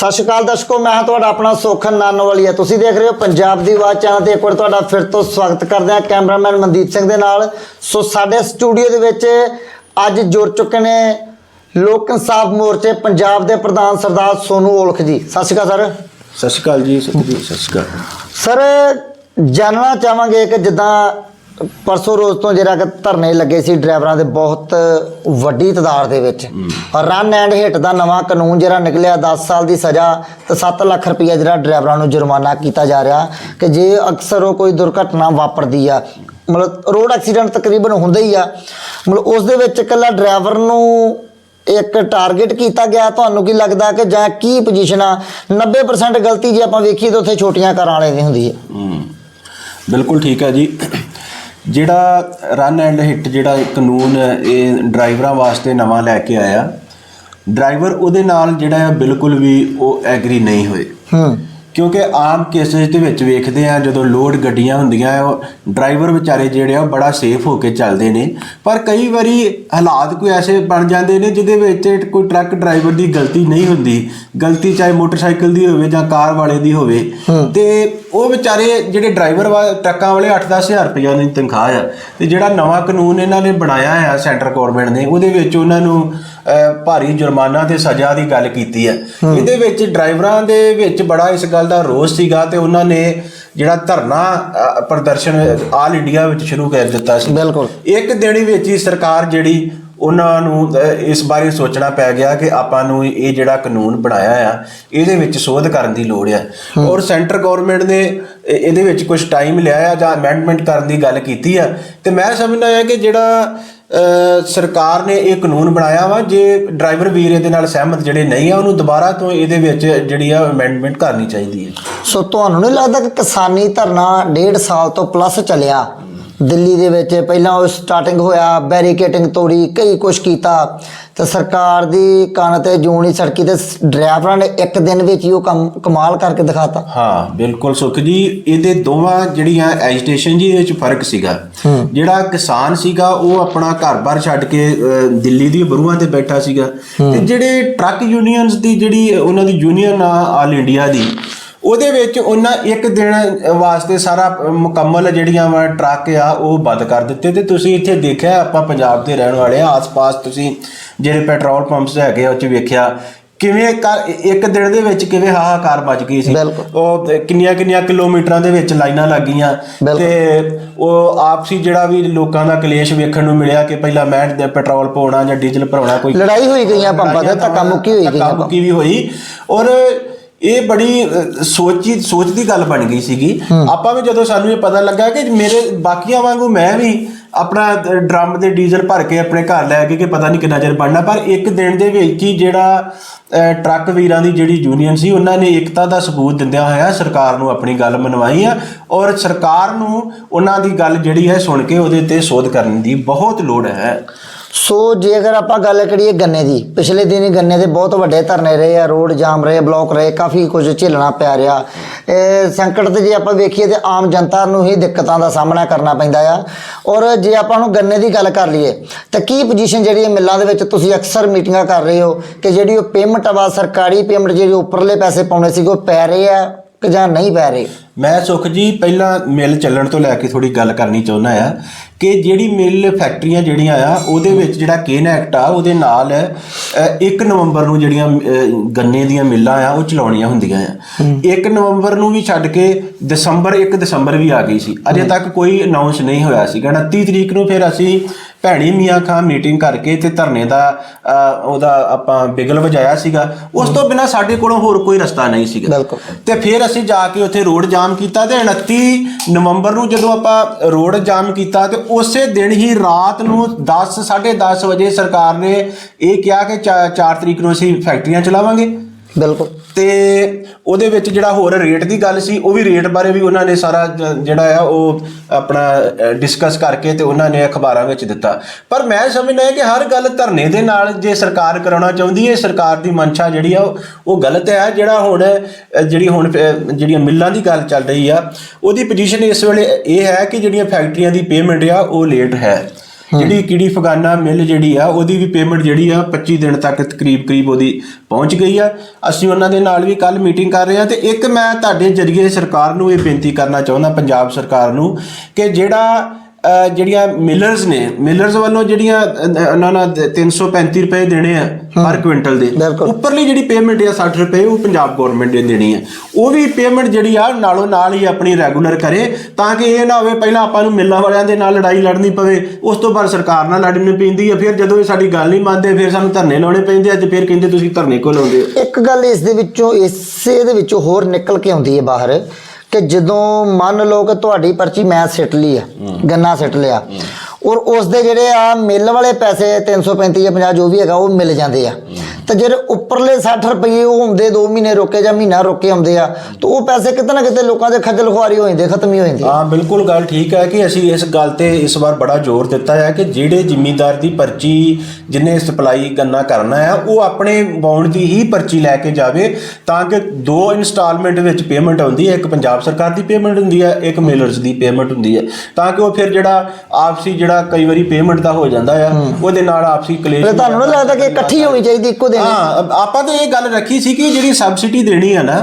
ਸਤਿ ਸ਼੍ਰੀ ਅਕਾਲ ਦਰਸ਼ਕੋ ਮੈਂ ਹਾਂ ਤੁਹਾਡਾ ਆਪਣਾ ਸੋਖਨ ਨਾਨੋਵਾਲੀਆ ਤੁਸੀਂ ਦੇਖ ਰਹੇ ਹੋ ਪੰਜਾਬ ਦੀ ਆਵਾਜ਼ ਚੈਨਲ ਤੇ ਇੱਕ ਵਾਰ ਤੁਹਾਡਾ ਫਿਰ ਤੋਂ ਸਵਾਗਤ ਕਰਦੇ ਹਾਂ ਕੈਮਰਾਮੈਨ ਮਨਦੀਪ ਸਿੰਘ ਦੇ ਨਾਲ। ਸੋ ਸਾਡੇ ਸਟੂਡੀਓ ਦੇ ਵਿੱਚ ਅੱਜ ਜੁੜ ਚੁੱਕੇ ਨੇ ਲੋਕ ਇਨਸਾਫ ਮੋਰਚੇ ਪੰਜਾਬ ਦੇ ਪ੍ਰਧਾਨ ਸਰਦਾਰ ਸੋਨੂ ਔਲਖ ਜੀ। ਸਤਿ ਸ਼੍ਰੀ ਅਕਾਲ ਸਰ। ਸਤਿ ਸ਼੍ਰੀ ਅਕਾਲ ਜੀ ਸਤਿ ਸ਼੍ਰੀ ਅਕਾਲ ਸਰ ਜਾਣਨਾ ਚਾਹਾਂਗੇ ਕਿ ਜਿੱਦਾਂ ਪਰਸੋਂ ਰੋਜ਼ ਤੋਂ ਜਿਹੜਾ ਕਿ ਧਰਨੇ ਲੱਗੇ ਸੀ ਡਰਾਈਵਰਾਂ ਦੇ ਬਹੁਤ ਵੱਡੀ ਤਾਦਾਦ ਦੇ ਵਿੱਚ। ਰਨ ਐਂਡ ਹਿੱਟ ਦਾ ਨਵਾਂ ਕਾਨੂੰਨ ਜਿਹੜਾ ਨਿਕਲਿਆ 10 ਸਾਲ ਦੀ ਸਜ਼ਾ ਤੇ 7 ਲੱਖ ਰੁਪਈਆ ਜਿਹੜਾ ਡਰਾਈਵਰਾਂ ਨੂੰ ਜੁਰਮਾਨਾ ਕੀਤਾ ਜਾ ਰਿਹਾ ਕਿ ਜੇ ਅਕਸਰ ਉਹ ਕੋਈ ਦੁਰਘਟਨਾ ਵਾਪਰਦੀ ਆ ਮਤਲਬ ਰੋਡ ਐਕਸੀਡੈਂਟ ਤਕਰੀਬਨ ਹੁੰਦਾ ਹੀ ਆ ਮਤਲਬ ਉਸ ਦੇ ਵਿੱਚ ਇਕੱਲਾ ਡਰਾਈਵਰ ਨੂੰ ਇੱਕ ਟਾਰਗੇਟ ਕੀਤਾ ਗਿਆ। ਤੁਹਾਨੂੰ ਕੀ ਲੱਗਦਾ ਕਿ ਜਾਂ ਕੀ ਪੋਜੀਸ਼ਨ ਆ? 90% ਗਲਤੀ ਜੇ ਆਪਾਂ ਵੇਖੀਏ ਤਾਂ ਉੱਥੇ ਛੋਟੀਆਂ ਕਾਰਾਂ ਵਾਲੇ ਦੀ ਹੁੰਦੀ ਹੈ। ਹੂੰ। ਬਿਲਕੁਲ ਠੀਕ ਹੈ ਜੀ। ਜਿਹੜਾ ਰਨ ਐਂਡ ਹਿੱਟ ਜਿਹੜਾ ਕਾਨੂੰਨ ਇਹ ਡਰਾਈਵਰਾਂ ਵਾਸਤੇ ਨਵਾਂ ਲੈ ਕੇ ਆਇਆ। ਡਰਾਈਵਰ ਉਹਦੇ ਨਾਲ ਜਿਹੜਾ ਹੈ ਬਿਲਕੁਲ ਵੀ ਉਹ ਐਗਰੀ ਨਹੀਂ ਹੋਏ। ਹੂੰ। ਕਿਉਂਕਿ ਆਮ ਕੇਸਿਸ ਦੇ ਵਿੱਚ ਵੇਖਦੇ ਆ ਜਦੋਂ ਲੋਡ ਗੱਡੀਆਂ ਹੁੰਦੀਆਂ ਆ, ਉਹ ਡਰਾਈਵਰ ਵਿਚਾਰੇ ਜਿਹੜੇ ਆ ਬੜਾ ਸੇਫ ਹੋ ਕੇ ਚੱਲਦੇ ਨੇ। ਪਰ ਕਈ ਵਾਰੀ ਹਾਲਾਤ ਕੋਈ ਐਸੇ ਬਣ ਜਾਂਦੇ ਨੇ ਜਿਹਦੇ ਵਿੱਚ ਕੋਈ ਟਰੱਕ ਡਰਾਈਵਰ ਦੀ ਗਲਤੀ ਨਹੀਂ ਹੁੰਦੀ। ਗਲਤੀ ਚਾਹੇ ਮੋਟਰਸਾਈਕਲ ਦੀ ਹੋਵੇ ਜਾਂ ਕਾਰ ਵਾਲੇ ਦੀ ਹੋਵੇ। ਤੇ ਉਹ ਵਿਚਾਰੇ ਜਿਹੜੇ ਡਰਾਈਵਰ ਵਾ ਟਰੱਕਾਂ ਵਾਲੇ 8-10 ਹਜ਼ਾਰ ਰੁਪਏ ਦੀ ਤਨਖਾਹ ਆ। ਤੇ ਜਿਹੜਾ ਨਵਾਂ ਕਾਨੂੰਨ ਇਹਨਾਂ ਨੇ ਬਣਾਇਆ ਆ ਸੈਂਟਰ ਗਵਰਨਮੈਂਟ ਨੇ ਉਹਦੇ ਵਿੱਚ ਉਹਨਾਂ ਨੂੰ ਭਾਰੀ ਜੁਰਮਾਨਾ ਤੇ ਸਜ਼ਾ ਦੀ ਗੱਲ ਕੀਤੀ ਹੈ। ਇਹਦੇ ਵਿੱਚ ਡਰਾਈਵਰਾਂ ਦੇ ਵਿੱਚ ਬੜਾ ਇਸ ਗੱਲ ਦਾ ਰੋਸ ਸੀਗਾ ਤੇ ਉਹਨਾਂ ਨੇ ਜਿਹੜਾ ਧਰਨਾ ਪ੍ਰਦਰਸ਼ਨ ਆਲ ਇੰਡੀਆ ਵਿੱਚ ਸ਼ੁਰੂ ਕਰ ਦਿੱਤਾ ਸੀ। ਬਿਲਕੁਲ। ਇੱਕ ਦਿਨ ਵਿੱਚ ਹੀ ਸਰਕਾਰ ਜਿਹੜੀ ਉਹਨਾਂ ਨੂੰ ਇਸ ਬਾਰੇ ਸੋਚਣਾ ਪੈ ਗਿਆ ਕਿ ਆਪਾਂ ਨੂੰ ਇਹ ਜਿਹੜਾ ਕਾਨੂੰਨ ਬਣਾਇਆ ਆ ਇਹਦੇ ਵਿੱਚ ਸੋਧ ਕਰਨ ਦੀ ਲੋੜ ਆ। ਔਰ ਸੈਂਟਰ ਗਵਰਨਮੈਂਟ ਨੇ ਇਹ- ਇਹਦੇ ਵਿੱਚ ਕੁਝ ਟਾਈਮ ਲਿਆ ਆ ਜਾਂ ਅਮੈਂਡਮੈਂਟ ਕਰਨ ਦੀ ਗੱਲ ਕੀਤੀ ਆ। ਤੇ ਮੈਂ ਸਮਝਦਾ ਆ ਕਿ ਜਿਹੜਾ ਸਰਕਾਰ ਨੇ ਇਹ ਕਾਨੂੰਨ ਬਣਾਇਆ ਵਾ ਜੇ ਡਰਾਈਵਰ ਵੀਰ ਇਹਦੇ ਨਾਲ ਸਹਿਮਤ ਜਿਹੜੇ ਨਹੀਂ ਆ ਉਹਨੂੰ ਦੁਬਾਰਾ ਤੋਂ ਇਹਦੇ ਵਿੱਚ ਜਿਹੜੀ ਆ ਅਮੈਂਡਮੈਂਟ ਕਰਨੀ ਚਾਹੀਦੀ ਹੈ ਸੋ ਤੁਹਾਨੂੰ ਨਹੀਂ ਲੱਗਦਾ ਕਿ ਕਿਸਾਨੀ ਧਰਨਾ ਡੇਢ ਸਾਲ ਤੋਂ ਪਲੱਸ ਚੱਲਿਆ? ਦਿੱਲੀ ਦੇ ਵਿੱਚ ਪਹਿਲਾਂ ਉਹ ਸਟਾਰਟਿੰਗ ਹੋਇਆ ਬੈਰੀਕੇਟਿੰਗ ਤੋੜੀ ਕਈ ਕੁਛ ਕੀਤਾ। ਤੇ ਸਰਕਾਰ ਦੀ ਕੰਨ ਤੇ ਜੂੰ ਨਹੀਂ ਸੜਕੀ ਤੇ ਡਰਾਈਵਰਾਂ ਨੇ ਇੱਕ ਦਿਨ ਵਿੱਚ ਹੀ ਉਹ ਕੰਮ ਕਮਾਲ ਕਰਕੇ ਦਿਖਾਤਾ। ਹਾਂ ਬਿਲਕੁਲ ਸੁਖ ਜੀ ਇਹਦੇ ਦੋਵਾਂ ਜਿਹੜੀਆਂ ਐਜੀਟੇਸ਼ਨ ਜੀ ਵਿੱਚ ਫ਼ਰਕ ਸੀਗਾ। ਜਿਹੜਾ ਕਿਸਾਨ ਸੀਗਾ ਉਹ ਆਪਣਾ ਘਰ-ਬਾਰ ਛੱਡ ਕੇ ਦਿੱਲੀ ਦੀ ਬਰੂਹਾਂ ਤੇ ਬੈਠਾ ਸੀਗਾ। ਤੇ ਜਿਹੜੇ ਟਰੱਕ ਯੂਨੀਅਨਸ ਦੀ ਜਿਹੜੀ ਉਹਨਾਂ ਦੀ ਯੂਨੀਅਨ ਆ ਆਲ ਇੰਡੀਆ ਦੀ ਉਹਦੇ ਵਿੱਚ ਉਹਨਾਂ ਇੱਕ ਦਿਨ ਵਾਸਤੇ ਸਾਰਾ ਮੁਕੰਮਲ ਜਿਹੜੀਆਂ ਵਾ ਟਰੱਕ ਆ ਉਹ ਬੰਦ ਕਰ ਦਿੱਤੇ ਤੇ ਤੁਸੀਂ ਇੱਥੇ ਦੇਖਿਆ ਆਪਾਂ ਪੰਜਾਬ ਦੇ ਰਹਿਣ ਵਾਲੇ ਆ ਆਸ-ਪਾਸ ਤੁਸੀਂ ਜਿਹੜੇ ਪੈਟਰੋਲ ਪੰਪਸ ਹੈਗੇ ਆ ਉਹ ਚ ਵੇਖਿਆ। ਕਿਵੇਂ ਇੱਕ ਦਿਨ ਦੇ ਵਿੱਚ ਕਿਵੇਂ ਹਾਹਾਕਾਰ ਮਚ ਗਈ ਸੀ। ਉਹ ਕਿੰਨੀਆਂ ਕਿੰਨੀਆਂ ਕਿਲੋਮੀਟਰਾਂ ਦੇ ਵਿੱਚ ਲਾਈਨਾਂ ਲੱਗੀਆਂ। ਬਿਲਕੁਲ। ਤੇ ਉਹ ਆਪਸੀ ਜਿਹੜਾ ਵੀ ਲੋਕਾਂ ਦਾ ਕਲੇਸ਼ ਵੇਖਣ ਨੂੰ ਮਿਲਿਆ ਕਿ ਪਹਿਲਾਂ ਮੈਂ ਪੈਟਰੋਲ ਪਾਉਣਾ ਜਾਂ ਡੀਜ਼ਲ ਭਰਾਉਣਾ ਕੋਈ ਲੜਾਈ ਹੋਈ ਗਈਆਂ ਪੰਪਾਂ ਤੇ ਧੱਕਾ ਮੁੱਕੀ ਹੋਈ ਗਈਆਂ ਧੱਕਾ ਮੁੱਕੀ ਵੀ ਹੋਈ। ਔਰ ਇਹ ਬੜੀ ਸੋਚੀ ਸੋਚ ਦੀ ਗੱਲ ਬਣ ਗਈ ਸੀਗੀ। ਆਪਾਂ ਵੀ ਜਦੋਂ ਸਾਨੂੰ ਇਹ ਪਤਾ ਲੱਗਾ ਕਿ ਮੇਰੇ ਬਾਕੀਆਂ ਵਾਂਗੂ ਮੈਂ ਵੀ ਆਪਣਾ ਡਰਮ ਦੇ ਡੀਜ਼ਲ ਭਰ ਕੇ ਆਪਣੇ ਘਰ ਲੈ ਕੇ ਕਿ ਪਤਾ ਨਹੀਂ ਕਿੰਨਾ ਚਿਰ ਬਣਨਾ ਪਰ ਇੱਕ ਦਿਨ ਦੇ ਵਿੱਚ ਹੀ ਜਿਹੜਾ ਟਰੱਕ ਵੀਰਾਂ ਦੀ ਜਿਹੜੀ ਯੂਨੀਅਨ ਸੀ ਉਹਨਾਂ ਨੇ ਏਕਤਾ ਦਾ ਸਬੂਤ ਦਿੰਦਿਆਂ ਹੋਇਆ ਸਰਕਾਰ ਨੂੰ ਆਪਣੀ ਗੱਲ ਮਨਵਾਈ ਆ ਔਰ ਸਰਕਾਰ ਨੂੰ ਉਹਨਾਂ ਦੀ ਗੱਲ ਜਿਹੜੀ ਹੈ ਸੁਣ ਕੇ ਉਹਦੇ ਤੇ ਸੋਧ ਕਰਨ ਦੀ ਬਹੁਤ ਲੋੜ ਹੈ। ਸੋ ਜੇ ਅਗਰ ਆਪਾਂ ਗੱਲ ਕਰੀਏ ਗੰਨੇ ਦੀ, ਪਿਛਲੇ ਦਿਨ ਹੀ ਗੰਨੇ ਦੇ ਬਹੁਤ ਵੱਡੇ ਧਰਨੇ ਰਹੇ ਆ, ਰੋਡ ਜਾਮ ਰਹੇ, ਬਲੌਕ ਰਹੇ, ਕਾਫੀ ਕੁਝ ਝੇਲਣਾ ਪੈ ਰਿਹਾ। ਇਹ ਸੰਕਟ ਤੇ ਜੇ ਆਪਾਂ ਵੇਖੀਏ ਤੇ ਆਮ ਜਨਤਾ ਨੂੰ ਹੀ ਦਿੱਕਤਾਂ ਦਾ ਸਾਹਮਣਾ ਕਰਨਾ ਪੈਂਦਾ ਆ। ਔਰ ਜੇ ਆਪਾਂ ਨੂੰ ਗੰਨੇ ਦੀ ਗੱਲ ਕਰ ਲਈਏ, ਤਾਂ ਕੀ ਪੋਜੀਸ਼ਨ ਜਿਹੜੀ ਹੈ ਮਿੱਲਾਂ ਦੇ ਵਿੱਚ ਤੁਸੀਂ ਅਕਸਰ ਮੀਟਿੰਗਾਂ ਕਰ ਰਹੇ ਹੋ ਕਿ ਜਿਹੜੀ ਉਹ ਪੇਮੈਂਟ ਵਾ, ਸਰਕਾਰੀ ਪੇਮੈਂਟ ਜਿਹੜੀ ਉੱਪਰਲੇ ਪੈਸੇ ਪਾਉਣੇ ਸੀਗੇ, ਉਹ ਪੈ ਰਹੇ ਆ ਕਿ ਜਾਂ ਨਹੀਂ ਪੈ ਰਹੇ? ਮੈਂ ਸੁਖ ਜੀ ਪਹਿਲਾਂ ਮਿਲ ਚੱਲਣ ਤੋਂ ਲੈ ਕੇ ਥੋੜੀ ਗੱਲ ਕਰਨੀ ਚਾਹੁੰਦਾ ਆ ਕਿ ਜਿਹੜੀ ਮਿਲ ਫੈਕਟਰੀਆਂ ਜਿਹੜੀਆਂ ਆ ਉਹਦੇ ਵਿੱਚ ਜਿਹੜਾ ਕੇਨ ਐਕਟ ਆ ਉਹਦੇ ਨਾਲ 1 ਨਵੰਬਰ ਨੂੰ ਜਿਹੜੀਆਂ ਗੰਨੇ ਦੀਆਂ ਮਿੱਲਾਂ ਆ ਉਹ ਚਲਾਉਣੀਆਂ ਹੁੰਦੀਆਂ ਆ। 1 ਨਵੰਬਰ ਨੂੰ ਵੀ ਛੱਡ ਕੇ ਦਸੰਬਰ 1 ਦਸੰਬਰ ਵੀ ਆ ਗਈ ਸੀ। ਅਜੇ ਤੱਕ ਕੋਈ ਅਨਾਉਂਸ ਨਹੀਂ ਹੋਇਆ ਸੀ 29 ਤਰੀਕ ਨੂੰ ਫਿਰ ਅਸੀਂ ਭੈਣੀ ਮੀਆਂ ਖਾਂ ਮੀਟਿੰਗ ਕਰਕੇ ਤੇ ਧਰਨੇ ਦਾ ਉਹਦਾ ਆਪਾਂ ਬਿਗਲ ਵਜਾਇਆ ਸੀਗਾ। ਉਸ ਤੋਂ ਬਿਨਾ ਸਾਡੇ ਕੋਲੋਂ ਹੋਰ ਕੋਈ ਰਸਤਾ ਨਹੀਂ ਸੀਗਾ। ਤੇ ਫਿਰ ਅਸੀਂ ਜਾ ਕੇ ਉੱਥੇ ਰੋਡ ਜਾਮ ਕੀਤਾ ਤੇ 29 ਨਵੰਬਰ ਨੂੰ ਜਦੋਂ ਆਪਾਂ ਰੋਡ ਜਾਮ ਕੀਤਾ ਤੇ ਉਸੇ ਦਿਨ ਹੀ ਰਾਤ ਨੂੰ 10 10:30 ਵਜੇ ਸਰਕਾਰ ਨੇ ਇਹ ਕਿਹਾ ਕਿ 4 ਤਰੀਕ ਨੂੰ ਅਸੀਂ ਫੈਕਟਰੀਆਂ ਚਲਾਵਾਂਗੇ। ਬਿਲਕੁਲ। ਤੇ ਉਹਦੇ ਵਿੱਚ ਜਿਹੜਾ ਹੋਰ ਰੇਟ ਦੀ ਗੱਲ ਸੀ ਉਹ ਵੀ ਰੇਟ ਬਾਰੇ ਵੀ ਉਹਨਾਂ ਨੇ ਸਾਰਾ ਜ- ਜਿਹੜਾ ਆ ਉਹ ਆਪਣਾ ਡਿਸਕਸ ਕਰਕੇ ਤੇ ਉਹਨਾਂ ਨੇ ਅਖਬਾਰਾਂ ਵਿੱਚ ਦਿੱਤਾ। ਪਰ ਮੈਂ ਸਮਝਦਾ ਹਾਂ ਕਿ ਹਰ ਗੱਲ ਧਰਨੇ ਦੇ ਨਾਲ ਜੇ ਸਰਕਾਰ ਕਰਾਉਣਾ ਚਾਹੁੰਦੀ ਹੈ ਸਰਕਾਰ ਦੀ ਮਨਸ਼ਾ ਜਿਹੜੀ ਆ ਉਹ- ਉਹ ਗਲਤ ਹੈ। ਜਿਹੜਾ ਹੁਣ ਅ, ਜਿਹੜੀ ਹੁਣ ਅ, ਜਿਹੜੀਆਂ ਮਿੱਲਾਂ ਦੀ ਗੱਲ ਚੱਲ ਰਹੀ ਆ ਉਹਦੀ ਪੋਜੀਸ਼ਨ ਇਸ ਵੇਲੇ ਇਹ ਹੈ ਕਿ ਜਿਹੜੀਆਂ ਫੈਕਟਰੀਆਂ ਦੀ ਪੇਮੈਂਟ ਆ ਉਹ ਲੇਟ ਹੈ। ਜਿਹੜੀ ਕਿੜੀ ਫਗਾਨਾ ਮਿਲ ਜਿਹੜੀ ਆ, ਉਹਦੀ ਵੀ ਪੇਮੈਂਟ ਜਿਹੜੀ ਆ 25 ਦਿਨ ਤੱਕ ਤਕਰੀਬ ਕਰੀਬ ਉਹਦੀ ਪਹੁੰਚ ਗਈ ਆ। ਅਸੀਂ ਉਹਨਾਂ ਦੇ ਨਾਲ ਵੀ ਕੱਲ ਮੀਟਿੰਗ ਕਰ ਰਹੇ ਆ ਤੇ ਇੱਕ ਮੈਂ ਤੁਹਾਡੇ ਜਰੀਏ ਸਰਕਾਰ ਨੂੰ ਇਹ ਬੇਨਤੀ ਕਰਨਾ ਚਾਹੁੰਦਾ, ਪੰਜਾਬ ਸਰਕਾਰ ਨੂੰ, ਕਿ ਜਿਹੜਾ ਜਿਹੜੀਆਂ ਮਿਲਰਸ ਨੇ ਮਿਲਰਸ ਵੱਲੋਂ ਜਿਹੜੀਆਂ ਉਹਨਾਂ ਨਾਲ 335 ਰੁਪਏ ਦੇਣੇ ਆ ਪਰ ਕੁਇੰਟਲ ਦੇ। ਉੱਪਰਲੀ ਜਿਹੜੀ ਪੇਮੈਂਟ ਆ 60 ਰੁਪਏ ਉਹ ਪੰਜਾਬ ਗਵਰਨਮੈਂਟ ਨੇ ਦੇਣੀ ਆ। ਉਹ ਵੀ ਪੇਮੈਂਟ ਜਿਹੜੀ ਆ ਨਾਲੋਂ ਨਾਲ ਹੀ ਆਪਣੀ ਰੈਗੂਲਰ ਕਰੇ ਤਾਂ ਕਿ ਇਹ ਨਾ ਹੋਵੇ ਪਹਿਲਾਂ ਆਪਾਂ ਨੂੰ ਮਿਲਾਂ ਵਾਲਿਆਂ ਦੇ ਨਾਲ ਲੜਾਈ ਲੜਨੀ ਪਵੇ ਉਸ ਤੋਂ ਬਾਅਦ ਸਰਕਾਰ ਨਾਲ ਲੜਨੀ ਪੈਂਦੀ ਹੈ ਫਿਰ ਜਦੋਂ ਇਹ ਸਾਡੀ ਗੱਲ ਨਹੀਂ ਮੰਨਦੇ ਫਿਰ ਸਾਨੂੰ ਧਰਨੇ ਲਾਉਣੇ ਪੈਂਦੇ ਆ ਤੇ ਫਿਰ ਕਹਿੰਦੇ ਤੁਸੀਂ ਧਰਨੇ ਕਿਉਂ ਲਾਉਂਦੇ ਹੋ? ਇੱਕ ਗੱਲ ਇਸ ਦੇ ਵਿੱਚੋਂ ਇਸੇ ਦੇ ਵਿੱਚੋਂ ਹੋਰ ਨਿਕਲ ਕੇ ਆਉਂਦੀ ਹੈ ਬਾਹਰ। ਕਿ ਜਦੋਂ ਮੰਨ ਲਓ ਕਿ ਤੁਹਾਡੀ ਪਰਚੀ ਮੈਂ ਸਿੱਟ ਲਈ ਆ ਗੰਨਾ ਸਿੱਟ ਲਿਆ ਔਰ ਉਸ ਦੇ ਜਿਹੜੇ ਆ ਮਿੱਲ ਵਾਲੇ ਪੈਸੇ 335 ਜਾਂ 50 ਜੋ ਵੀ ਹੈਗਾ, ਉਹ ਮਿਲ ਜਾਂਦੇ ਆ। ਤੇ ਜਿਹੜੇ ਉੱਪਰਲੇ 60 ਰੁਪਏ ਉਹ ਹੁੰਦੇ 2 ਮਹੀਨੇ ਰੋਕੇ ਜਾਂ ਮਹੀਨਾ ਰੋਕੇ ਆਉਂਦੇ ਆ, ਤਾਂ ਉਹ ਪੈਸੇ ਕਿਤੇ ਨਾ ਕਿਤੇ ਲੋਕਾਂ ਦੇ ਖੱਜਲ ਖੁਆਰੀ ਹੋ ਜਾਂਦੇ, ਖਤਮ ਹੀ ਹੋ ਜਾਂਦੇ ਹਾਂ, ਬਿਲਕੁਲ ਗੱਲ ਠੀਕ ਹੈ ਕਿ ਅਸੀਂ ਇਸ ਗੱਲ ਤੇ ਇਸ ਵਾਰ ਬੜਾ ਜ਼ੋਰ ਦਿੱਤਾ ਹੈ ਕਿ ਜਿਹੜੇ ਜ਼ਿਮੀਂਦਾਰ ਦੀ ਪਰਚੀ ਜਿਨੇ ਸਪਲਾਈ ਗੰਨਾ ਕਰਨਾ ਹੈ, ਉਹ ਆਪਣੇ ਬਾਉਂਡ ਦੀ ਹੀ ਪਰਚੀ ਲੈ ਕੇ ਜਾਵੇ ਤਾਂ ਕਿ ਦੋ ਇਨਸਟਾਲਮੈਂਟ ਵਿੱਚ ਪੇਮੈਂਟ ਆਉਂਦੀ ਹੈ, ਇੱਕ ਪੰਜਾਬ ਸਰਕਾਰ ਦੀ ਪੇਮੈਂਟ ਹੁੰਦੀ ਹੈ, ਇੱਕ ਮਿਲਰਸ ਦੀ ਪੇਮੈਂਟ ਹੁੰਦੀ ਹੈ। ਤਾਂ ਕਿ ਉਹ ਫਿਰ ਜਿਹੜਾ ਆਪਸੀ ਜਿਹੜਾ ਕਈ ਵਾਰੀ ਪੇਮੈਂਟ ਦਾ ਹੋ ਜਾਂਦਾ ਆ ਉਹਦੇ ਨਾਲ ਆਪਸੀ ਕਲੇਸ਼ ਤੇ ਤੁਹਾਨੂੰ ਨਹੀਂ ਲੱਗਦਾ ਕਿ ਇਕੱਠੀ ਹੋਣੀ ਚਾਹੀਦੀ ਇੱਕੋ ਦਿਨ? ਹਾਂ ਆਪਾਂ ਤਾਂ ਇਹ ਗੱਲ ਰੱਖੀ ਸੀ ਕਿ ਜਿਹੜੀ ਸਬਸਿਡੀ ਦੇਣੀ ਆ ਨਾ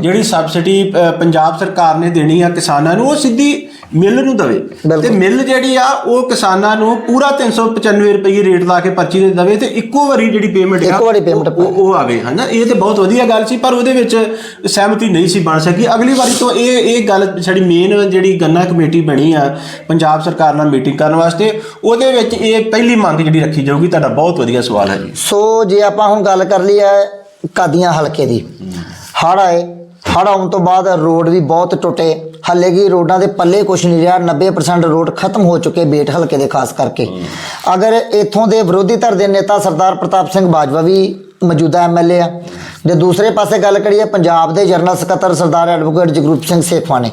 ਜਿਹੜੀ ਸਬਸਿਡੀ ਪੰਜਾਬ ਸਰਕਾਰ ਨੇ ਦੇਣੀ ਆ ਕਿਸਾਨਾਂ ਨੂੰ ਉਹ ਸਿੱਧੀ ਮਿੱਲ ਨੂੰ ਦਵੇ। ਤੇ ਮਿੱਲ ਜਿਹੜੀ ਆ ਉਹ ਕਿਸਾਨਾਂ ਨੂੰ ਪੂਰਾ 395 ਰੁਪਏ ਰੇਟ ਲਾ ਕੇ ਪਰਚੀ ਦੇ ਦਵੇ ਤੇ ਇੱਕੋ ਵਾਰੀ ਜਿਹੜੀ ਪੇਮੈਂਟ ਇੱਕੋ ਵਾਰੀ payment ਉਹ ਆਵੇ ਹਨਾ? ਇਹ ਤੇ ਬਹੁਤ ਵਧੀਆ ਗੱਲ ਸੀ ਪਰ ਉਹਦੇ ਵਿੱਚ ਸਹਿਮਤੀ ਨਹੀਂ ਸੀ ਬਣ ਸਕੀ। ਅਗਲੀ ਵਾਰੀ ਤੋਂ ਇਹ ਇਹ ਗੱਲ ਸਾਡੀ ਮੇਨ ਜਿਹੜੀ ਗੰਨਾ ਕਮੇਟੀ ਬਣੀ ਆ ਪੰਜਾਬ ਸਰਕਾਰ ਨਾਲ ਮੀਟਿੰਗ ਕਰਨ ਵਾਸਤੇ ਉਹਦੇ ਵਿੱਚ ਇਹ ਪਹਿਲੀ ਮੰਗ ਜਿਹੜੀ ਰੱਖੀ ਜਾਊਗੀ ਤੁਹਾਡਾ ਬਹੁਤ ਵਧੀਆ ਸਵਾਲ ਹੈ ਜੀ। ਸੋ ਜੇ ਆਪਾਂ ਹੁਣ ਗੱਲ ਕਰ ਲਈ ਹੈ ਕਾਦੀਆਂ ਹਲਕੇ ਦੀ ਹੜ੍ਹ ਆਏ ਹੜ੍ਹ ਆਉਣ ਤੋਂ ਬਾਅਦ ਰੋਡ ਵੀ ਬਹੁਤ ਟੁੱਟੇ। ਹੱਲੇ ਕੀ ਰੋਡਾਂ ਦੇ ਪੱਲੇ ਕੁਛ ਨਹੀਂ ਰਿਹਾ 90% ਰੋਡ ਖਤਮ ਹੋ ਚੁੱਕੇ ਬੇਟ ਹਲਕੇ ਦੇ ਖਾਸ ਕਰਕੇ। ਅਗਰ ਇਥੋਂ ਦੇ ਵਿਰੋਧੀ ਧਿਰ ਦੇ ਨੇਤਾ ਸਰਦਾਰ ਪ੍ਰਤਾਪ ਸਿੰਘ ਬਾਜਵਾ ਵੀ ਮੌਜੂਦਾ ਐਮਐਲਏ ਆ, ਜੇ ਦੂਸਰੇ ਪਾਸੇ ਗੱਲ ਕਰੀਏ, ਪੰਜਾਬ ਦੇ ਜਨਰਲ ਸਕੱਤਰ ਸਰਦਾਰ ਐਡਵੋਕੇਟ ਜਗਰੂਪ ਸਿੰਘ ਸੇਖਵਾ ਨੇ।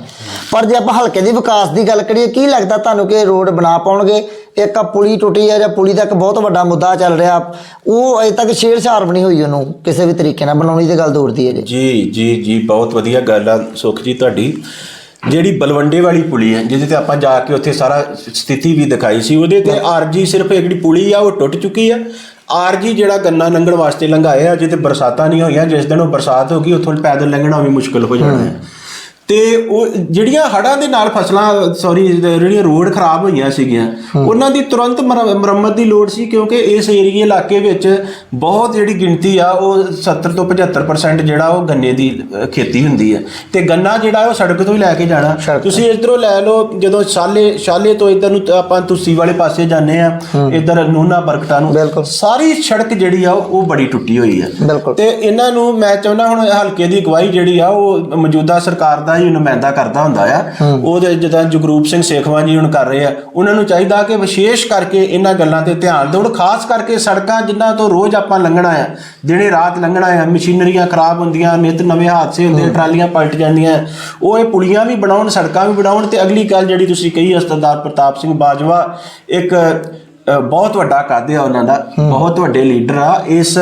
ਪਰ ਜੇ ਆਪਾਂ ਹਲਕੇ ਦੇ ਵਿਕਾਸ ਦੀ ਗੱਲ ਕਰੀਏ, ਕੀ ਲੱਗਦਾ ਤੁਹਾਨੂੰ ਕਿ ਰੋਡ ਬਣਾ ਪਾਉਣਗੇ? ਇੱਕ ਆ ਪੁਲੀ ਟੁੱਟੀ ਹੈ ਜਾਂ ਪੁਲੀ ਦਾ ਇੱਕ ਬਹੁਤ ਵੱਡਾ ਮੁੱਦਾ ਚੱਲ ਰਿਹਾ, ਉਹ ਅਜੇ ਤੱਕ ਛੇੜਛਾੜ ਬਣੀ ਹੋਈ ਉਹਨੂੰ, ਕਿਸੇ ਵੀ ਤਰੀਕੇ ਨਾਲ ਬਣਾਉਣੀ ਤੇ ਗੱਲ ਦੂਰ ਦੀ ਹੈ ਜੀ। ਜੀ ਜੀ ਜੀ, ਬਹੁਤ ਵਧੀਆ ਗੱਲ ਆ ਸੁਖ ਜੀ ਤੁਹਾਡੀ। ਜਿਹੜੀ ਬਲਵੰਡੇ ਵਾਲੀ ਪੁਲੀ ਹੈ ਜਿਹਦੇ ਤੇ ਆਪਾਂ ਜਾ ਕੇ ਉੱਥੇ ਸਾਰਾ ਸਥਿਤੀ ਵੀ ਦਿਖਾਈ ਸੀ ਉਹਦੇ ਤੇ ਆਰਜੀ ਸਿਰਫ ਇੱਕ ਜਿਹੜੀ ਪੁਲੀ ਆ ਉਹ ਟੁੱਟ ਚੁੱਕੀ ਆ। ਆਰਜੀ ਜਿਹੜਾ ਗੰਨਾ ਲੰਘਣ ਵਾਸਤੇ ਲੰਘਾਏ ਆ ਜਿੱਥੇ ਬਰਸਾਤਾਂ ਨਹੀਂ ਹੋਈਆਂ ਜਿਸ ਦਿਨ ਉਹ ਬਰਸਾਤ ਹੋ ਗਈ ਉੱਥੋਂ ਪੈਦਲ ਲੰਘਣਾ ਵੀ ਮੁਸ਼ਕਲ ਹੋ ਜਾਣਾ ਹੈ। ਤੇ ਉਹ ਜਿਹੜੀਆਂ ਹੜਾਂ ਦੇ ਨਾਲ ਫਸਲਾਂ ਸੌਰੀ ਜਿਹੜੀਆਂ ਰੋਡ ਖਰਾਬ ਹੋਈਆਂ ਸੀਗੀਆਂ ਉਹਨਾਂ ਦੀ ਤੁਰੰਤ ਮਰ- ਮੁਰੰਮਤ ਦੀ ਲੋੜ ਸੀ ਕਿਉਂਕਿ ਇਸ ਏਰੀਏ ਇਲਾਕੇ ਵਿੱਚ ਬਹੁਤ ਜਿਹੜੀ ਗਿਣਤੀ ਆ ਉਹ 70 ਤੋਂ 75% ਜਿਹੜਾ ਉਹ ਗੰਨੇ ਦੀ ਖੇਤੀ ਹੁੰਦੀ ਹੈ ਤੇ ਗੰਨਾ ਜਿਹੜਾ ਉਹ ਸੜਕ ਤੋਂ ਹੀ ਲੈ ਕੇ ਜਾਣਾ। ਤੁਸੀਂ ਇਧਰੋਂ ਲੈ ਲਓ ਜਦੋਂ ਸ਼ਾਲੇ ਸ਼ਾਲੇ ਤੋਂ ਇਧਰ ਨੂੰ ਆਪਾਂ ਤੁਸੀ ਵਾਲੇ ਪਾਸੇ ਜਾਂਦੇ ਆ ਇਧਰ ਨੂਨਾ ਬਰਕਟਾ ਨੂੰ। ਸਾਰੀ ਸੜਕ ਜਿਹੜੀ ਆ ਉਹ ਬੜੀ ਟੁੱਟੀ ਹੋਈ ਬਿਲਕੁਲ। ਤੇ ਇਹਨਾਂ ਨੂੰ ਮੈਂ ਚਾਹੁੰਦਾ ਹੁਣ ਹਲਕੇ ਦੀ ਅਗਵਾਈ ਜਿਹੜੀ ਆ ਉਹ ਮੌਜੂਦਾ ਸਰਕਾਰ ਦਾ ਹੀ ਨੁਮਾਇੰਦਾ ਕਰਦਾ ਹੁੰਦਾ ਆ। ਉਹਦੇ ਜਿੱਦਾਂ ਜਗਰੂਪ ਸਿੰਘ ਸੇਖਵਾਂ ਜੀ ਹੁਣ ਕਰ ਰਹੇ ਆ। ਉਹਨਾਂ ਨੂੰ ਚਾਹੀਦਾ ਕਿ ਵਿਸ਼ੇਸ਼ ਕਰਕੇ ਇਹਨਾਂ ਗੱਲਾਂ ਤੇ ਧਿਆਨ ਦੇਣ। ਖਾਸ ਕਰਕੇ ਸੜਕਾਂ ਜਿਨ੍ਹਾਂ ਤੋਂ ਰੋਜ਼ ਆਪਾਂ ਲੰਘਣਾ ਆ। ਦਿਨੇ ਰਾਤ ਲੰਘਣਾ ਆ। ਮਸ਼ੀਨਰੀਆਂ ਖਰਾਬ ਹੁੰਦੀਆਂ ਨਿਤ ਨਵੇਂ ਹਾਦਸੇ ਹੁੰਦੇ ਟਰਾਲੀਆਂ ਪਲਟ ਜਾਂਦੀਆਂ। ਉਹ ਇਹ ਪੁਲੀਆਂ ਵੀ ਬਣਾਉਣ ਸੜਕਾਂ ਵੀ ਬਣਾਉਣ ਤੇ ਅਗਲੀ ਗੱਲ ਜਿਹੜੀ ਤੁਸੀਂ ਕਹੀ ਆ, ਸਰਦਾਰ ਪ੍ਰਤਾਪ ਸਿੰਘ ਬਾਜਵਾ ਇੱਕ ਬਹੁਤ ਵੱਡਾ ਕੱਦ ਆ ਉਹਨਾਂ ਦਾ ਬਹੁਤ ਵੱਡੇ ਲੀਡਰ ਆ। ਇਸ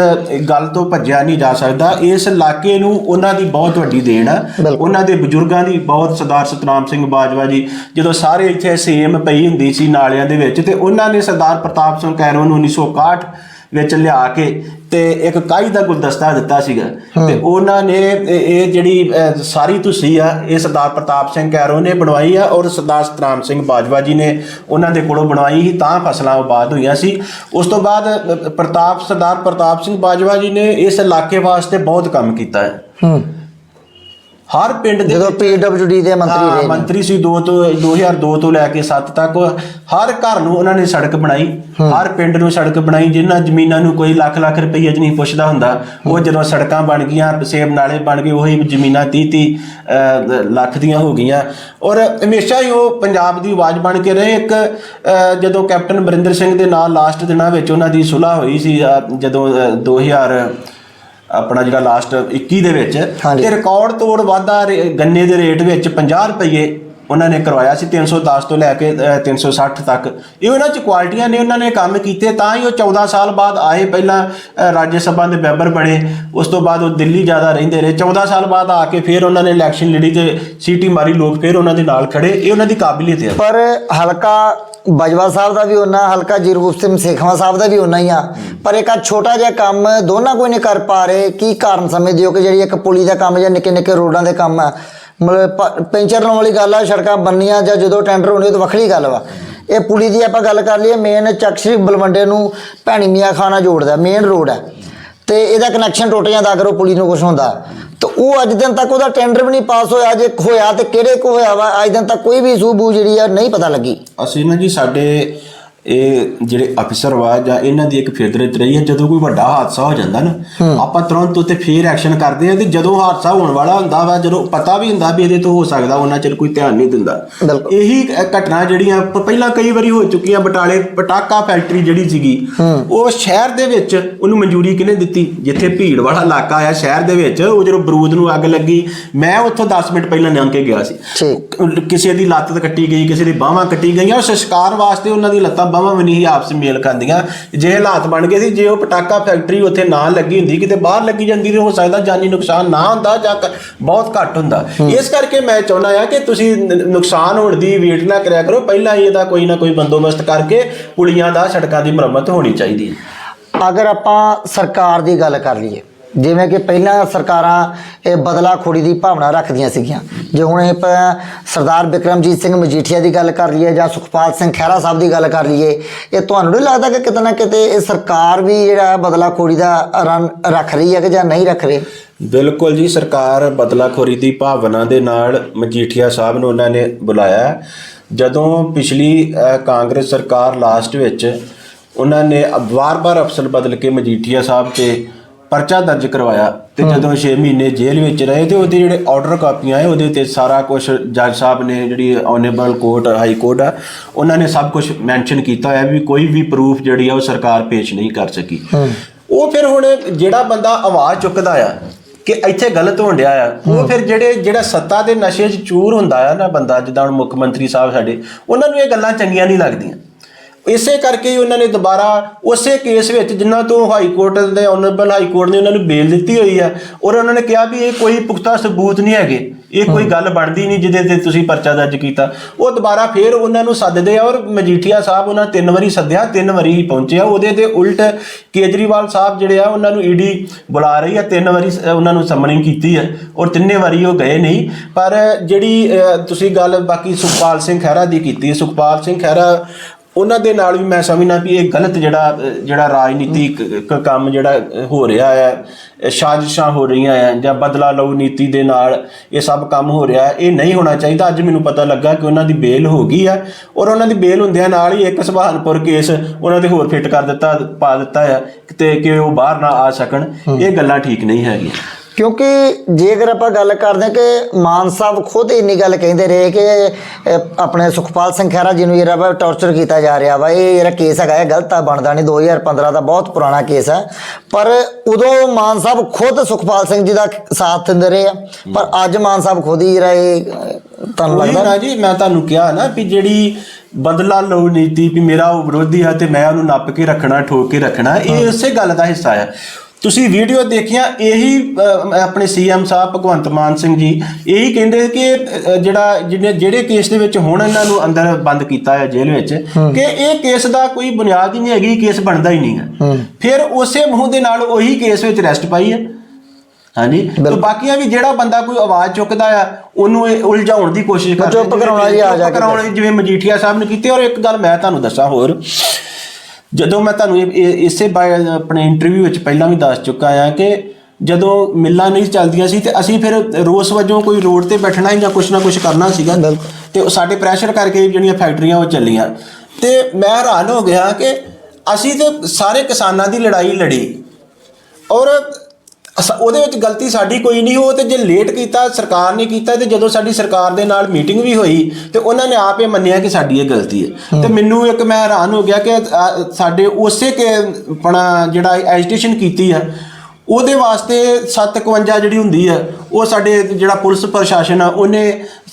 ਗੱਲ ਤੋਂ ਭੱਜਿਆ ਨਹੀਂ ਜਾ ਸਕਦਾ। ਇਸ ਇਲਾਕੇ ਨੂੰ ਉਹਨਾਂ ਦੀ ਬਹੁਤ ਵੱਡੀ ਦੇਣ ਆ। ਉਹਨਾਂ ਦੇ ਬਜ਼ੁਰਗਾਂ ਦੀ ਬਹੁਤ ਸਰਦਾਰ ਸਤਨਾਮ ਸਿੰਘ ਬਾਜਵਾ ਜੀ ਜਦੋਂ ਸਾਰੇ ਇੱਥੇ ਸੇਮ ਪਈ ਹੁੰਦੀ ਸੀ ਨਾਲਿਆਂ ਦੇ ਵਿੱਚ ਤੇ ਉਹਨਾਂ ਨੇ ਸਰਦਾਰ ਪ੍ਰਤਾਪ ਸਿੰਘ ਕੈਰੋਂ ਨੂੰ 1961 ਵਿੱਚ ਲਿਆ ਕੇ ਤੇ ਇੱਕ ਕਾਈ ਦਾ ਗੁਲਦਸਤਾ ਦਿੱਤਾ ਸੀਗਾ। ਤੇ ਉਹਨਾਂ ਨੇ ਇਹ ਜਿਹੜੀ ਸਾਰੀ ਤੁਸੀਂ ਆ ਇਹ ਸਰਦਾਰ ਪ੍ਰਤਾਪ ਸਿੰਘ ਕੈਰੋਂ ਨੇ ਬਣਵਾਈ ਆ ਔਰ ਸਰਦਾਰ ਸਤਨਾਮ ਸਿੰਘ ਬਾਜਵਾ ਜੀ ਨੇ ਉਹਨਾਂ ਦੇ ਕੋਲੋਂ ਬਣਵਾਈ ਸੀ ਤਾਂ ਫਸਲਾਂ ਆਬਾਦ ਹੋਈਆਂ ਸੀ। ਉਸ ਤੋਂ ਬਾਅਦ ਪ੍ਰਤਾਪ ਸਰਦਾਰ ਪ੍ਰਤਾਪ ਸਿੰਘ ਬਾਜਵਾ ਜੀ ਨੇ ਇਸ ਇਲਾਕੇ ਵਾਸਤੇ ਬਹੁਤ ਕੰਮ ਕੀਤਾ ਹੈ। ਹੂੰ। ਹਰ ਪਿੰਡ ਦੇ ਜਦੋਂ ਪੀਡਬਲਯੂਡੀ ਦੇ ਮੰਤਰੀ ਹਾਂ, ਰਹੇ ਨੇ। ਮੰਤਰੀ ਸੀ 2 ਤੋਂ 2002 ਤੋਂ ਲੈ ਕੇ 7 ਤੱਕ ਹਰ ਘਰ ਨੂੰ ਉਹਨਾਂ ਨੇ ਸੜਕ ਬਣਾਈ ਹਰ ਪਿੰਡ ਨੂੰ ਸੜਕ ਬਣਾਈ ਜਿਨ੍ਹਾਂ ਜ਼ਮੀਨਾਂ ਨੂੰ ਕੋਈ ਲੱਖ ਲੱਖ ਰੁਪਈਆ 'ਚ ਨਹੀਂ ਪੁੱਛਦਾ ਹੁੰਦਾ ਉਹ ਜਦੋਂ ਸੜਕਾਂ ਬਣ ਗਈਆਂ ਸੇਬ ਨਾਲੇ ਬਣ ਗਏ ਉਹੀ ਜ਼ਮੀਨਾਂ 30 30 ਲੱਖ ਦੀਆਂ ਹੋ ਗਈਆਂ। ਔਰ ਹਮੇਸ਼ਾ ਹੀ ਉਹ ਪੰਜਾਬ ਦੀ ਆਵਾਜ਼ ਬਣ ਕੇ ਰਹੇ। ਇੱਕ ਅਹ, ਜਦੋਂ ਕੈਪਟਨ ਬਰਿੰਦਰ ਸਿੰਘ ਦੇ ਨਾਲ ਲਾਸਟ ਦਿਨਾਂ ਵਿੱਚ ਉਹਨਾਂ ਦੀ ਸੁਲ੍ਹਾ ਹੋਈ ਸੀ ਅਹ, ਜਦੋਂ ਅਹ, 2000 ਆਪਣਾ ਜਿਹੜਾ ਲਾਸਟ 21 ਦੇ ਵਿੱਚ। ਤੇ ਰਿਕਾਰਡ ਤੋੜ ਵਾਧਾ ਗੰਨੇ ਦੇ ਰੇਟ ਵਿੱਚ 50 ਰੁਪਏ ਉਹਨਾਂ ਨੇ ਕਰਵਾਇਆ ਸੀ 310 ਤੋਂ ਲੈ ਕੇ ਅਹ, 360 ਤੱਕ। ਇਹ ਉਹਨਾਂ ਚ ਕੁਆਲਿਟੀਆਂ ਨੇ ਉਹਨਾਂ ਨੇ ਕੰਮ ਕੀਤੇ ਤਾਂ ਹੀ ਉਹ 14 ਸਾਲ ਬਾਅਦ ਆਏ। ਪਹਿਲਾਂ ਰਾਜ ਸਭਾ ਦੇ ਮੈਂਬਰ ਬਣੇ ਉਸ ਤੋਂ ਬਾਅਦ ਉਹ ਦਿੱਲੀ ਜ਼ਿਆਦਾ ਰਹਿੰਦੇ ਰਹੇ। 14 ਸਾਲ ਬਾਅਦ ਆ ਕੇ ਫਿਰ ਉਹਨਾਂ ਨੇ ਇਲੈਕਸ਼ਨ ਲੜੀ ਤੇ ਸੀਟੀ ਮਾਰੀ ਲੋਕ ਫਿਰ ਉਹਨਾਂ ਦੇ ਨਾਲ ਖੜੇ। ਇਹ ਉਹਨਾਂ ਦੀ ਕਾਬਲੀਅਤ ਹੈ ਪਰ ਹਲਕਾ ਬਾਜਵਾ ਸਾਹਿਬ ਦਾ ਵੀ ਉਹਨਾਂ ਹਲਕਾ ਜੀਰੂਪ ਸਿੰਘ ਸੇਖਵਾ ਸਾਹਿਬ ਦਾ ਵੀ ਉਹਨਾਂ ਹੀ ਆ। ਪਰ ਇੱਕ ਆ ਛੋਟਾ ਜਿਹਾ ਕੰਮ ਦੋਨਾਂ ਕੋਈ ਨਹੀਂ ਕਰ ਪਾ ਰਹੇ। ਕੀ ਕਾਰਨ ਸਮਝਦੇ ਹੋ ਕਿ ਜਿਹੜੀ ਇੱਕ ਪੁਲੀ ਦਾ ਕੰਮ ਜਾਂ ਨਿੱਕੇ ਨਿੱਕੇ ਰੋਡਾਂ ਦੇ ਕੰਮ ਆ? ਮਤਲਬ ਪ- ਪੈਂਚਰ ਲਾਉਣ ਵਾਲੀ ਗੱਲ ਆ, ਸੜਕਾਂ ਬੰਨੀਆਂ ਜਾਂ ਜਦੋਂ ਟੈਂਡਰ ਹੋਣੇ ਉਹ ਤਾਂ ਵੱਖਰੀ ਗੱਲ ਵਾ। ਇਹ ਪੁਲੀ ਦੀ ਆਪਾਂ ਗੱਲ ਕਰ ਲਈਏ ਮੇਨ ਚੱਕਸ਼ੀ ਬਲਵੰਡੇ ਨੂੰ ਭੈਣੀ ਮੀਆਂ ਖਾਨਾ ਜੋੜਦਾ ਮੇਨ ਰੋਡ ਹੈ ਤੇ ਇਹਦਾ ਕਨੈਕਸ਼ਨ ਟੁੱਟ ਜਾਂਦਾ ਅਗਰ ਉਹ ਪੁਲੀ ਨੂੰ ਕੁਝ ਹੁੰਦਾ। ਤਾਂ ਉਹ ਅੱਜ ਦਿਨ ਤੱਕ ਉਹਦਾ ਟੈਂਡਰ ਵੀ ਨਹੀਂ ਪਾਸ ਹੋਇਆ, ਜੇ ਹੋਇਆ ਤੇ ਕਿਹੜੇ ਕੋ ਹੋਇਆ ਵਾ, ਅੱਜ ਦਿਨ ਤੱਕ ਕੋਈ ਵੀ ਸੂਬੂ ਜਿਹੜੀ ਆ, ਨਹੀਂ ਪਤਾ ਲੱਗੀ। ਅਸੀਂ ਨਾ ਜੀ ਸਾਡੇ ਇਹ ਜਿਹੜੇ ਅਫਸਰ ਵਾ ਜਾਂ ਇਹਨਾਂ ਦੀ ਇੱਕ ਫਿਤਰਤ ਰਹੀ ਹੈ ਜਦੋਂ ਕੋਈ ਵੱਡਾ ਹਾਦਸਾ ਹੋ ਜਾਂਦਾ ਨਾ ਆਪਾਂ ਤੁਰੰਤ ਉੱਤੇ ਫੇਰ ਐਕਸ਼ਨ ਕਰਦੇ ਆ ਤੇ ਜਦੋਂ ਹਾਦਸਾ ਹੋਣ ਵਾਲਾ ਹੁੰਦਾ ਵਾ ਜਦੋਂ ਪਤਾ ਵੀ ਹੁੰਦਾ ਵੀ ਇਹਦੇ ਤੋਂ ਹੋ ਸਕਦਾ ਉਹਨਾਂ ਚਿਰ ਕੋਈ ਧਿਆਨ ਨਹੀਂ ਦਿੰਦਾ। ਇਹੀ ਘਟਨਾ ਜਿਹੜੀਆਂ ਪਹਿਲਾਂ ਕਈ ਵਾਰੀ ਹੋ ਚੁੱਕੀਆਂ ਬਟਾਲੇ ਪਟਾਕਾ ਫੈਕਟਰੀ ਜਿਹੜੀ ਸੀਗੀ ਉਹ ਸ਼ਹਿਰ ਦੇ ਵਿੱਚ ਉਹਨੂੰ ਮਨਜ਼ੂਰੀ ਕਿਹਨੇ ਦਿੱਤੀ? ਜਿੱਥੇ ਭੀੜ ਵਾਲਾ ਇਲਾਕਾ ਆ ਸ਼ਹਿਰ ਦੇ ਵਿੱਚ ਉਹ ਜਦੋਂ ਬਰੂਦ ਨੂੰ ਅੱਗ ਲੱਗੀ ਮੈਂ ਉੱਥੋਂ 10 ਮਿੰਟ ਪਹਿਲਾਂ ਲੰਘ ਕੇ ਗਿਆ ਸੀ। ਕਿਸੇ ਦੀ ਲੱਤ ਕੱਟੀ ਗਈ ਕਿਸੇ ਦੀ ਬਾਹਾਂ ਕੱਟੀ ਗਈਆਂ ਉਹ ਸੰਸਕਾਰ ਵਾਸਤੇ ਉਹਨਾਂ ਦੀ ਲੱਤਾਂ ਬਾਹਾਂ ਵੀ ਨਹੀਂ ਆਪਸ ਮੇਲ ਖਾਂਦੀਆਂ। ਜੇ ਹਾਲਾਤ ਬਣ ਗਏ ਸੀ ਜੇ ਉਹ ਪਟਾਕਾ ਫੈਕਟਰੀ ਉੱਥੇ ਨਾ ਲੱਗੀ ਹੁੰਦੀ ਕਿਤੇ ਬਾਹਰ ਲੱਗੀ ਜਾਂਦੀ ਤੇ ਹੋ ਸਕਦਾ ਜਾਨੀ ਨੁਕਸਾਨ ਨਾ ਹੁੰਦਾ ਜਾਂ ਬਹੁਤ ਘੱਟ ਹੁੰਦਾ। ਇਸ ਕਰਕੇ ਮੈਂ ਚਾਹੁੰਦਾ ਆ ਕਿ ਤੁਸੀਂ ਨੁਕਸਾਨ ਹੋਣ ਦੀ ਵੇਟ ਨਾ ਕਰਿਆ ਕਰੋ। ਪਹਿਲਾਂ ਹੀ ਇਹਦਾ ਕੋਈ ਨਾ ਕੋਈ ਬੰਦੋਬਸਤ ਕਰਕੇ ਪੁਲੀਆਂ ਦਾ ਸੜਕਾਂ ਦੀ ਮੁਰੰਮਤ ਹੋਣੀ ਚਾਹੀਦੀ ਹੈ। ਅਗਰ ਆਪਾਂ ਸਰਕਾਰ ਦੀ ਗੱਲ ਕਰ ਲਈਏ ਜਿਵੇਂ ਕਿ ਪਹਿਲਾਂ ਸਰਕਾਰਾਂ ਇਹ ਬਦਲਾ ਖੋੜੀ ਦੀ ਭਾਵਨਾ ਰੱਖਦੀਆਂ ਸੀਗੀਆਂ। ਜੇ ਹੁਣ ਇਹ ਆਪਾਂ ਸਰਦਾਰ ਬਿਕਰਮਜੀਤ ਸਿੰਘ ਮਜੀਠੀਆ ਦੀ ਗੱਲ ਕਰ ਲਈਏ ਜਾਂ ਸੁਖਪਾਲ ਸਿੰਘ ਖਹਿਰਾ ਸਾਹਿਬ ਦੀ ਗੱਲ ਕਰ ਲਈਏ, ਇਹ ਤੁਹਾਨੂੰ ਨਹੀਂ ਲੱਗਦਾ ਕਿ ਕਿਤੇ ਨਾ ਕਿਤੇ ਇਹ ਸਰਕਾਰ ਵੀ ਜਿਹੜਾ ਬਦਲਾ ਖੋੜੀ ਦਾ ਰਨ ਰੱਖ ਰਹੀ ਹੈ ਕਿ ਜਾਂ ਨਹੀਂ ਰੱਖ ਰਹੀ? ਬਿਲਕੁਲ ਜੀ, ਸਰਕਾਰ ਬਦਲਾਖੋਰੀ ਦੀ ਭਾਵਨਾ ਦੇ ਨਾਲ ਮਜੀਠੀਆ ਸਾਹਿਬ ਨੂੰ ਉਹਨਾਂ ਨੇ ਬੁਲਾਇਆ ਜਦੋਂ ਪਿਛਲੀ ਕਾਂਗਰਸ ਸਰਕਾਰ ਲਾਸਟ ਵਿੱਚ ਉਹਨਾਂ ਨੇ ਵਾਰ-ਵਾਰ ਅਫਸਰ ਬਦਲ ਕੇ ਮਜੀਠੀਆ ਸਾਹਿਬ ਤੇ ਪਰਚਾ ਦਰਜ ਕਰਵਾਇਆ ਤੇ ਜਦੋਂ 6 ਮਹੀਨੇ ਜੇਲ੍ਹ ਵਿੱਚ ਰਹੇ ਤੇ ਉਹਦੇ ਜਿਹੜੇ ਆਰਡਰ ਕਾਪੀਆਂ ਹੈ ਉਹਦੇ ਉੱਤੇ ਸਾਰਾ ਕੁਝ ਜੱਜ ਸਾਹਿਬ ਨੇ ਜਿਹੜੀ ਆਨਰੇਬਲ ਕੋਰਟ ਹਾਈ ਕੋਰਟ ਆ ਉਹਨਾਂ ਨੇ ਸਭ ਕੁਝ ਮੈਂਸ਼ਨ ਕੀਤਾ ਹੋਇਆ ਵੀ ਕੋਈ ਵੀ ਪ੍ਰੂਫ ਜਿਹੜੀ ਆ ਉਹ ਸਰਕਾਰ ਪੇਸ਼ ਨਹੀਂ ਕਰ ਸਕੀ। ਉਹ ਫਿਰ ਹੁਣ ਜਿਹੜਾ ਬੰਦਾ ਆਵਾਜ਼ ਚੁੱਕਦਾ ਆ ਕਿ ਇੱਥੇ ਗਲਤ ਹੋਣ ਡਿਆ ਆ ਉਹ ਫਿਰ ਜਿਹੜੇ ਜਿਹੜਾ ਸੱਤਾ ਦੇ ਨਸ਼ੇ 'ਚ ਚੂਰ ਹੁੰਦਾ ਆ ਨਾ ਬੰਦਾ ਜਿੱਦਾਂ ਹੁਣ ਮੁੱਖ ਮੰਤਰੀ ਸਾਹਿਬ ਸਾਡੇ ਉਹਨਾਂ ਨੂੰ ਇਹ ਗੱਲਾਂ ਚੰਗੀਆਂ ਨਹੀਂ ਲੱਗਦੀਆਂ। ਇਸੇ ਕਰਕੇ ਹੀ ਉਹਨਾਂ ਨੇ ਦੁਬਾਰਾ ਉਸੇ ਕੇਸ ਵਿੱਚ ਜਿਨ੍ਹਾਂ ਤੋਂ ਹਾਈ ਕੋਰਟ ਦੇ ਆਨਰੇਬਲ ਹਾਈ ਕੋਰਟ ਨੇ ਉਹਨਾਂ ਨੂੰ ਬੇਲ ਦਿੱਤੀ ਹੋਈ ਆ ਔਰ ਉਹਨਾਂ ਨੇ ਕਿਹਾ ਵੀ ਇਹ ਕੋਈ ਪੁਖਤਾ ਸਬੂਤ ਨਹੀਂ ਹੈਗੇ ਇਹ ਕੋਈ ਗੱਲ ਬਣਦੀ ਨਹੀਂ ਜਿਹਦੇ ਤੇ ਤੁਸੀਂ ਪਰਚਾ ਦਰਜ ਕੀਤਾ। ਉਹ ਦੁਬਾਰਾ ਫੇਰ ਉਹਨਾਂ ਨੂੰ ਸੱਦਦੇ ਆ ਔਰ ਮਜੀਠੀਆ ਸਾਹਿਬ ਉਹਨਾਂ ਤਿੰਨ ਵਾਰੀ ਸੱਦਿਆ ਤਿੰਨ ਵਾਰੀ ਹੀ ਪਹੁੰਚੇ ਆ। ਉਹਦੇ ਤੇ ਉਲਟ ਕੇਜਰੀਵਾਲ ਸਾਹਿਬ ਜਿਹੜੇ ਆ ਉਹਨਾਂ ਨੂੰ ਈਡੀ ਬੁਲਾ ਰਹੀ ਆ ਤਿੰਨ ਵਾਰੀ ਉਹਨਾਂ ਨੂੰ ਸਮਨਿੰਗ ਕੀਤੀ ਹੈ ਔਰ ਤਿੰਨੇ ਵਾਰੀ ਉਹ ਗਏ ਨਹੀਂ। ਪਰ ਜਿਹੜੀ ਤੁਸੀਂ ਗੱਲ ਬਾਕੀ ਸੁਖਪਾਲ ਸਿੰਘ ਖਹਿਰਾ ਦੀ ਕੀਤੀ ਹੈ ਸੁਖਪਾਲ ਸਿੰਘ ਖਹਿਰਾ ਉਹਨਾਂ ਦੇ ਨਾਲ ਵੀ ਮੈਂ ਸਮਝਣਾ ਵੀ ਇਹ ਗਲਤ ਜਿਹੜਾ ਜਿਹੜਾ ਰਾਜਨੀਤਿਕ ਕੰਮ ਜਿਹੜਾ ਹੋ ਰਿਹਾ ਹੈ ਸਾਜ਼ਿਸ਼ਾਂ ਹੋ ਰਹੀਆਂ ਹੈ ਜਾਂ ਬਦਲਾ ਲਓ ਨੀਤੀ ਦੇ ਨਾਲ ਇਹ ਸਭ ਕੰਮ ਹੋ ਰਿਹਾ ਹੈ ਇਹ ਨਹੀਂ ਹੋਣਾ ਚਾਹੀਦਾ। ਅੱਜ ਮੈਨੂੰ ਪਤਾ ਲੱਗਾ ਕਿ ਉਹਨਾਂ ਦੀ ਬੇਲ ਹੋ ਗਈ ਹੈ ਔਰ ਉਹਨਾਂ ਦੀ ਬੇਲ ਹੁੰਦਿਆਂ ਨਾਲ ਹੀ ਇੱਕ ਸੁਭਾਨਪੁਰ ਕੇਸ ਉਹਨਾਂ ਦੇ ਹੋਰ ਫਿੱਟ ਕਰ ਦਿੱਤਾ ਪਾ ਦਿੱਤਾ ਹੈ ਤੇ ਕਿ ਉਹ ਬਾਹਰ ਨਾ ਆ ਸਕਣ। ਇਹ ਗੱਲਾਂ ਠੀਕ ਨਹੀਂ ਹੈਗੀਆਂ। ਕਿਉਂਕਿ ਜੇਕਰ ਆਪਾਂ ਗੱਲ ਕਰਦੇ ਹਾਂ ਕਿ ਮਾਨ ਸਾਹਿਬ ਖੁਦ ਇੰਨੀ ਗੱਲ ਕਹਿੰਦੇ ਰਹੇ ਕਿ ਆਪਣੇ ਸੁਖਪਾਲ ਸਿੰਘ ਖਹਿਰਾ ਜੀ ਨੂੰ ਜਿਹੜਾ ਵਾ ਟੌਰਚਰ ਕੀਤਾ ਜਾ ਰਿਹਾ ਵਾ ਇਹ ਜਿਹੜਾ ਕੇਸ ਹੈਗਾ ਇਹ ਗਲਤ ਆ ਬਣਦਾ ਨਹੀਂ। 2015 ਦਾ ਬਹੁਤ ਪੁਰਾਣਾ ਕੇਸ ਹੈ। ਪਰ ਉਦੋਂ ਮਾਨ ਸਾਹਿਬ ਖੁਦ ਸੁਖਪਾਲ ਸਿੰਘ ਜੀ ਦਾ ਸਾਥ ਦਿੰਦੇ ਰਹੇ ਆ। ਪਰ ਅੱਜ ਮਾਨ ਸਾਹਿਬ ਖੁਦ ਹੀ ਜਿਹੜਾ ਇਹ ਤੁਹਾਨੂੰ ਲੱਗਦਾ? ਨਾ ਜੀ ਮੈਂ ਤੁਹਾਨੂੰ ਕਿਹਾ ਨਾ ਵੀ ਜਿਹੜੀ ਬਦਲਾ ਲਓ ਨੀਤੀ ਵੀ ਮੇਰਾ ਉਹ ਵਿਰੋਧੀ ਆ ਤੇ ਮੈਂ ਉਹਨੂੰ ਨੱਪ ਕੇ ਰੱਖਣਾ ਠੋਕ ਕੇ ਰੱਖਣਾ ਇਹ ਉਸੇ ਗੱਲ ਦਾ ਹਿੱਸਾ ਆ। ਤੁਸੀਂ ਵੀਡੀਓ ਦੇਖਿਆ ਇਹੀ ਆਪਣੇ ਸੀਐਮ ਸਾਹਿਬ ਭਗਵੰਤ ਮਾਨ ਸਿੰਘ ਜੀ ਇਹੀ ਕਹਿੰਦੇ ਕਿ ਜਿਹੜਾ ਜਿਹੜੇ ਕੇਸ ਦੇ ਵਿੱਚ ਹੁਣ ਇਹਨਾਂ ਨੂੰ ਅੰਦਰ ਬੰਦ ਕੀਤਾ ਹੈ ਜੇਲ੍ਹ ਵਿੱਚ ਕਿ ਇਹ ਕੇਸ ਦਾ ਕੋਈ ਬੁਨਿਆਦ ਹੀ ਨਹੀਂ ਹੈਗੀ ਕੇਸ ਬਣਦਾ ਹੀ ਨਹੀਂ ਹੈ। ਫਿਰ ਉਸੇ ਮੂੰਹ ਦੇ ਨਾਲ ਉਹੀ ਕੇਸ ਵਿੱਚ ਅਰੈਸਟ ਪਾਈ ਹੈ। ਹਾਂਜੀ? ਤੇ ਬਾਕੀਆਂ ਵੀ ਜਿਹੜਾ ਬੰਦਾ ਕੋਈ ਆਵਾਜ਼ ਚੁੱਕਦਾ ਆ ਉਹਨੂੰ ਇਹ ਉਲਝਾਉਣ ਦੀ ਕੋਸ਼ਿਸ਼ ਕਰਦੇ ਚੁੱਪ ਕਰਾਉਣਾ ਜੀ, ਆ ਜਾ ਕੇ ਕਰਾਉਣਾ ਜਿਵੇਂ ਮਜੀਠੀਆ ਸਾਹਿਬ ਨੇ ਕੀਤੀ ਔਰ ਇੱਕ ਗੱਲ ਮੈਂ ਤੁਹਾਨੂੰ ਦੱਸਾਂ ਹੋਰ। ਜਦੋਂ ਮੈਂ ਤੁਹਾਨੂੰ ਇਹ- ਇਸੇ ਬਾਰੇ ਆਪਣੇ ਇੰਟਰਵਿਊ ਵਿੱਚ ਪਹਿਲਾਂ ਵੀ ਦੱਸ ਚੁੱਕਾ ਆ ਕਿ ਜਦੋਂ ਮਿੱਲਾਂ ਨਹੀਂ ਚੱਲਦੀਆਂ ਸੀ ਤੇ ਅਸੀਂ ਫਿਰ ਰੋਸ ਵਜੋਂ ਕੋਈ ਰੋਡ ਤੇ ਬੈਠਣਾ ਜਾਂ ਕੁਛ ਨਾ ਕੁਛ ਕਰਨਾ ਸੀਗਾ। ਤੇ ਸਾਡੇ ਪ੍ਰੈਸ਼ਰ ਕਰਕੇ ਜਿਹੜੀਆਂ ਫੈਕਟਰੀਆਂ ਉਹ ਚੱਲੀਆਂ। ਤੇ ਮੈਂ ਹੈਰਾਨ ਹੋ ਗਿਆ ਕਿ ਅਸੀਂ ਤੇ ਸਾਰੇ ਕਿਸਾਨਾਂ ਦੀ ਲੜਾਈ ਲੜੀ। ਔਰ ਅਸ- ਉਹਦੇ ਵਿੱਚ ਗਲਤੀ ਸਾਡੀ ਕੋਈ ਨਹੀਂ ਉਹ ਤੇ ਜੇ ਲੇਟ ਕੀਤਾ ਸਰਕਾਰ ਨੇ ਕੀਤਾ ਤੇ ਜਦੋਂ ਸਾਡੀ ਸਰਕਾਰ ਦੇ ਨਾਲ ਮੀਟਿੰਗ ਵੀ ਹੋਈ ਤੇ ਉਹਨਾਂ ਨੇ ਆਪ ਇਹ ਮੰਨਿਆ ਕਿ ਸਾਡੀ ਇਹ ਗਲਤੀ ਹੈ। ਤੇ ਮੈਨੂੰ ਇੱਕ ਮੈਂ ਹੈਰਾਨ ਹੋ ਗਿਆ ਕਿ ਸਾਡੇ ਉਸੇ ਕੇ ਆਪਣਾ ਜਿਹੜਾ ਐਜੀਟੇਸ਼ਨ ਕੀਤੀ ਆ ਉਹਦੇ ਵਾਸਤੇ 751 ਜਿਹੜੀ ਹੁੰਦੀ ਹੈ ਉਹ ਸਾਡੇ ਜਿਹੜਾ ਪੁਲਿਸ ਪ੍ਰਸ਼ਾਸਨ ਆ ਉਹਨੇ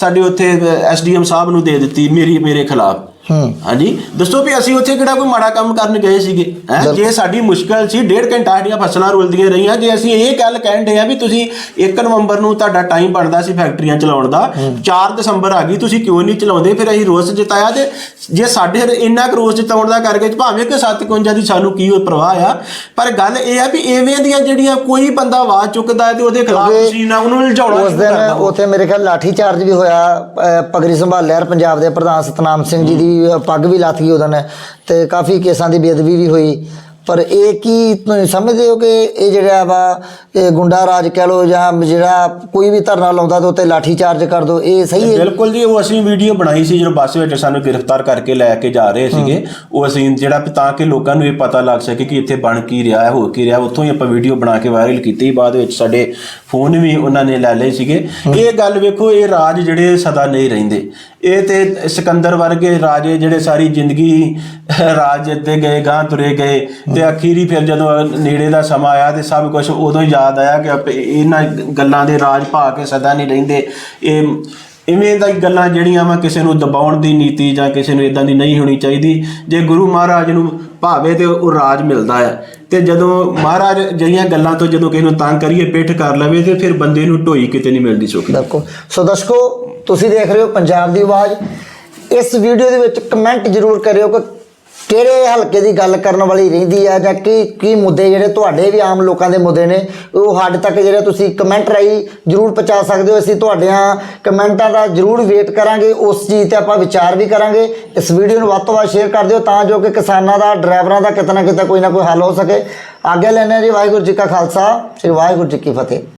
ਸਾਡੇ ਉੱਥੇ ਐਸਡੀਐਮ ਸਾਹਿਬ ਨੂੰ ਦੇ ਦਿੱਤੀ ਮੇਰੀ ਮੇਰੇ ਖਿਲਾਫ। ਹੂੰ ਹਾਂਜੀ? ਦੱਸੋ ਵੀ ਅਸੀਂ ਉੱਥੇ ਕਿਹੜਾ ਕੋਈ ਮਾੜਾ ਕੰਮ ਕਰਨ ਗਏ ਸੀਗੇ ਹੈ? ਜੇ ਸਾਡੀ ਮੁਸ਼ਕਲ ਸੀ ਡੇਢ ਘੰਟਾ ਸਾਡੀਆਂ ਫਸਲਾਂ ਰੁਲਦੀਆਂ ਰਹੀਆਂ ਜੇ ਅਸੀਂ ਇਹ ਗੱਲ ਕਹਿਣ ਦੇ ਆ ਵੀ ਤੁਸੀਂ 1 ਨਵੰਬਰ ਨੂੰ ਤੁਹਾਡਾ ਟਾਈਮ ਬਣਦਾ ਸੀ ਫੈਕਟਰੀਆਂ ਚਲਾਉਣ ਦਾ 4 ਦਸੰਬਰ ਆ ਗਈ ਤੁਸੀਂ ਕਿਉਂ ਨਹੀਂ ਚਲਾਉਂਦੇ? ਫਿਰ ਅਸੀਂ ਰੋਸ ਜਤਾਇਆ ਤੇ ਜੇ ਸਾਡੇ ਇੰਨਾ ਕੁ ਰੋਸ ਜਤਾਉਣ ਦਾ ਕਰਕੇ ਭਾਵੇਂ ਕਿ 751 ਦੀ ਸਾਨੂੰ ਕੀ ਉਹ ਪਰਵਾਹ ਆ ਪਰ ਗੱਲ ਇਹ ਆ ਵੀ ਐਵੇਂ ਦੀਆਂ ਜਿਹੜੀਆਂ ਕੋਈ ਬੰਦਾ ਆਵਾਜ਼ ਚੁੱਕਦਾ ਹੈ ਤੇ ਉਹਦੇ ਖਿਲਾਫ ਤੁਸੀਂ ਨਾ ਉਹਨੂੰ ਉਲਝਾਉਣਾ ਉਸ ਦਿਨ। ਉੱਥੇ ਮੇਰੇ ਖਿਆਲ ਲਾਠੀ ਚਾਰਜ ਵੀ ਹੋਇਆ ਪਗੜੀ ਸੰਭਾਲ ਲਹਿਰ ਪੰਜਾਬ ਦੇ ਪ੍ਰਧਾਨ ਸਤਨਾਮ ਸਿੰਘ ਜੀ ਦੀ ਪੱਗ ਵੀ ਲੱਥ ਗਈ ਉਹਦਨ ਤੇ ਕਾਫੀ ਕੇਸਾਂ ਦੀ ਬੇਅਦਬੀ ਵੀ ਹੋਈ। ਪਰ ਇਹ ਕੀ ਤੁਸੀਂ ਸਮਝਦੇ ਹੋ ਕਿ ਇਹ ਜਿਹੜਾ ਵਾ ਇਹ ਗੁੰਡਾ ਰਾਜ ਕਹਿ ਲੋ ਜਾਂ ਜਿਹੜਾ ਕੋਈ ਵੀ ਧਰਨਾ ਲਾਉਂਦਾ ਤੇ ਉੱਤੇ ਲਾਠੀ ਚਾਰਜ ਕਰ ਦੋ ਇਹ ਸਹੀ ਹੈ? ਬਿਲਕੁਲ ਜੀ ਉਹ ਅਸੀਂ ਵੀਡੀਓ ਬਣਾਈ ਸੀ ਜਦੋਂ ਬੱਸ ਵਿੱਚ ਸਾਨੂੰ ਗ੍ਰਿਫਤਾਰ ਕਰਕੇ ਲੈ ਕੇ ਜਾ ਰਹੇ ਸੀਗੇ। ਉਹ ਅਸੀਂ ਜਿਹੜਾ ਤਾਂ ਕਿ ਲੋਕਾਂ ਨੂੰ ਇਹ ਪਤਾ ਲੱਗ ਸਕੇ ਕਿ ਇੱਥੇ ਬਣ ਕੀ ਰਿਹਾ ਹੈ ਹੋ ਕੀ ਰਿਹਾ ਉੱਥੋਂ ਹੀ ਆਪਾਂ ਵੀਡੀਓ ਬਣਾ ਕੇ ਵਾਇਰਲ ਕੀਤੀ। ਬਾਅਦ ਵਿੱਚ ਸਾਡੇ ਫੋਨ ਵੀ ਉਹਨਾਂ ਨੇ ਲੈ ਲਏ ਸੀਗੇ। ਇਹ ਗੱਲ ਵੇਖੋ ਇਹ ਰਾਜ ਜਿਹੜੇ ਸਦਾ ਨਹੀਂ ਰਹਿੰਦੇ। ਇਹ ਤੇ ਸਿਕੰਦਰ ਵਰਗੇ ਰਾਜੇ ਜਿਹੜੇ ਸਾਰੀ ਜ਼ਿੰਦਗੀ ਰਾਜ ਜਿੱਤੇ ਗਏ ਗਾਂ ਤੁਰੇ ਗਏ ਤੇ ਅਖੀਰੀ ਫਿਰ ਜਦੋਂ ਨੇੜੇ ਦਾ ਸਮਾਂ ਆਇਆ ਤੇ ਸਭ ਕੁਝ ਉਦੋਂ ਹੀ ਯਾਦ ਆਇਆ ਕਿ ਆਪੇ ਇਹਨਾਂ ਗੱਲਾਂ ਦੇ ਰਾਜ ਭਾ ਕੇ ਸਦਾ ਨਹੀਂ ਰਹਿੰਦੇ। ਇਹ ਇਵੇਂ ਦਾ ਗੱਲਾਂ ਜਿਹੜੀਆਂ ਵਾ ਕਿਸੇ ਨੂੰ ਦਬਾਉਣ ਦੀ ਨੀਤੀ ਜਾਂ ਕਿਸੇ ਨੂੰ ਇਦਾਂ ਦੀ ਨਹੀਂ ਹੋਣੀ ਚਾਹੀਦੀ। ਜੇ ਗੁਰੂ ਮਹਾਰਾਜ ਨੂੰ ਭਾਵੇਂ ਤੇ ਉਹ ਰਾਜ ਮਿਲਦਾ ਆ। ਤੇ ਜਦੋਂ ਮਹਾਰਾਜ ਜਿਹੜੀਆਂ ਗੱਲਾਂ ਤੋਂ ਜਦੋਂ ਕਿਸੇ ਨੂੰ ਤੰਗ ਕਰੀਏ, ਪਿੱਠ ਕਰ ਲਵੇ ਤੇ ਫਿਰ ਬੰਦੇ ਨੂੰ ਢੋਈ ਕਿਤੇ ਨਹੀਂ ਮਿਲਦੀ ਸੁੱਖ ਬਿਲਕੁਲ ਸੋ ਦਰਸ਼ਕੋ, ਤੁਸੀਂ ਦੇਖ ਰਹੇ ਹੋ ਪੰਜਾਬ ਦੀ ਆਵਾਜ਼। ਇਸ ਵੀਡੀਓ ਦੇ ਵਿੱਚ ਕਮੈਂਟ ਜ਼ਰੂਰ ਕਰਿਓ ਕਿ ਕਿਹੜੇ ਹਲਕੇ ਦੀ ਗੱਲ ਕਰਨ ਵਾਲੀ ਰਹਿੰਦੀ ਆ ਜਾਂ ਕੀ ਕੀ ਮੁੱਦੇ ਜਿਹੜੇ ਤੁਹਾਡੇ ਵੀ ਆਮ ਲੋਕਾਂ ਦੇ ਮੁੱਦੇ ਨੇ, ਉਹ ਸਾਡੇ ਤੱਕ ਜਿਹੜੇ ਤੁਸੀਂ ਕਮੈਂਟ ਰਾਹੀਂ ਜ਼ਰੂਰ ਪਹੁੰਚਾ ਸਕਦੇ ਹੋ। ਅਸੀਂ ਤੁਹਾਡਿਆਂ ਕਮੈਂਟਾਂ ਦਾ ਜ਼ਰੂਰ ਵੇਟ ਕਰਾਂਗੇ। ਉਸ ਚੀਜ਼ ਤੇ ਆਪਾਂ ਵਿਚਾਰ ਵੀ ਕਰਾਂਗੇ। ਇਸ ਵੀਡੀਓ ਨੂੰ ਵੱਧ ਤੋਂ ਵੱਧ ਸ਼ੇਅਰ ਕਰ ਦਿਓ ਤਾਂ ਜੋ ਕਿ ਕਿਸਾਨਾਂ ਦਾ ਡਰਾਈਵਰਾਂ ਦਾ ਕਿਤੇ ਨਾ ਕਿਤੇ ਕੋਈ ਨਾ ਕੋਈ ਹੱਲ ਹੋ ਸਕੇ। ਆਗੇ ਲੈਣੇ ਜੀ ਵਾਹਿਗੁਰੂ ਜੀ ਕਾ ਖਾਲਸਾ, ਸ੍ਰੀ ਵਾਹਿਗੁਰੂ ਜੀ ਕੀ ਫਤਿਹ।